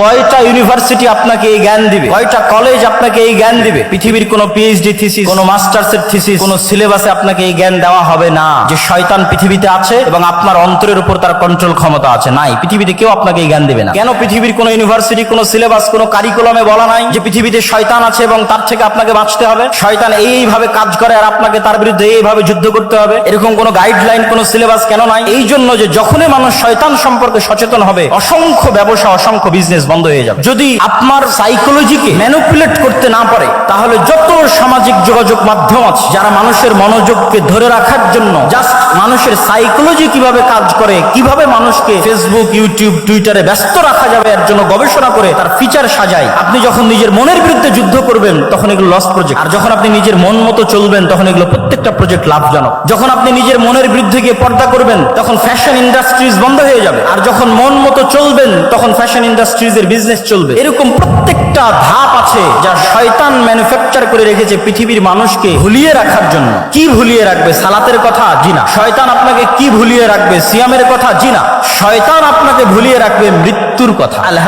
কয়টা ইউনিভার্সিটি আপনাকে এই জ্ঞান দিবে? কয়টা কলেজ আপনাকে এই জ্ঞান দিবে? পৃথিবীর কোনো পিএইচডি থিসিস কোনো মাস্টার্সের থিসিস কোনো সিলেবাসে আপনাকে এই জ্ঞান দেওয়া হবে না। যে শয়তান পৃথিবীতে আছে এবং আপনার অন্তরের উপর তার কন্ট্রোল ক্ষমতা আছে, নাই। পৃথিবীতে কেউ আপনাকে এই জ্ঞান দিবে না। কেন পৃথিবীর কোনো ইউনিভার্সিটি কোনো সিলেবাস কোনো কারিকুলামে বলা নাই যে পৃথিবীতে শয়তান আছে এবং তার থেকে আপনাকে বাঁচতে হবে? শয়তান এইভাবে কাজ করে আর আপনাকে তার বিরুদ্ধে এইভাবে যুদ্ধ করতে হবে? এরকম কোনো গাইডলাইন কোনো সিলেবাস কেন নাই? এই জন্য যে যখনই মানুষ শয়তান সম্পর্কে সচেতন হবে, অসংখ্য ব্যবসা, অসংখ্য বিজনেস বন্ধ হয়ে যাবে। যদি আপনার সাইকোলজিকে ম্যানুপুলেট করতে না পারে, তাহলে যত সামাজিক যোগাযোগ মাধ্যম আছে, যারা মানুষের মনোযোগকে ধরে রাখার জন্য জাস্ট মানুষের সাইকোলজি কীভাবে কাজ করে, কীভাবে মানুষকে ফেসবুক ইউটিউব টুইটারে ব্যস্ত রাখা যাবে, এর জন্য গবেষণা করে তার ফিচার সাজায়, আপনি যখন নিজের মনের বিরুদ্ধে যুদ্ধ করবেন, তখন এগুলো লস প্রজেক্ট আর যখন আপনি নিজের মন মতো চলবেন, তখন এগুলো প্রত্যেকটা প্রজেক্ট লাভজনক। যখন আপনি নিজের মনের বিরুদ্ধে গিয়ে পর্দা করবেন, তখন ফ্যাশন ইন্ডাস্ট্রিজ বন্ধ হয়ে যাবে। আর যখন মন মতো চলবেন, তখন ফ্যাশন ইন্ডাস্ট্রিজ এর বিজনেস চলবে। এরকম প্রত্যেকটা ধাপ আছে যা শয়তান ম্যানুফ্যাকচার করে রেখেছে পৃথিবীর মানুষকে ভুলিয়ে রাখার জন্য। কি ভুলিয়ে রাখবে? সালাতের কথা? জি না। শয়তান আপনাকে কি ভুলিয়ে রাখবে? সিয়ামের কথা? জি না। শয়তান আপনাকে ভুলিয়ে রাখবে মৃত্যুর কথা। আল্লাহ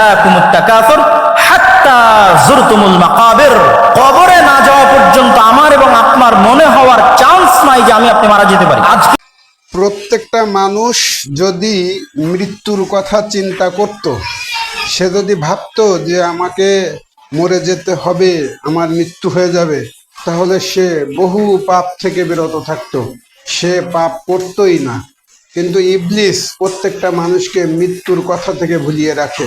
জুরতুমুল মাকাবের। কবরে না যাওয়া পর্যন্ত আমার এবং আপনার মনে হওয়ার চান্স নাই যে আমি আপনি মারা যেতে পারি। আজকে প্রত্যেকটা মানুষ যদি মৃত্যুর কথা চিন্তা করত সে যদি ভাবতো যে আমাকে মরে যেতে হবে, আমার মৃত্যু হয়ে যাবে, তাহলে সে বহু পাপ থেকে বিরত থাকতো। সে পাপ করতোই না। কিন্তু ইবলিস প্রত্যেকটা মানুষকে মৃত্যুর কথা থেকে ভুলিয়ে রাখে।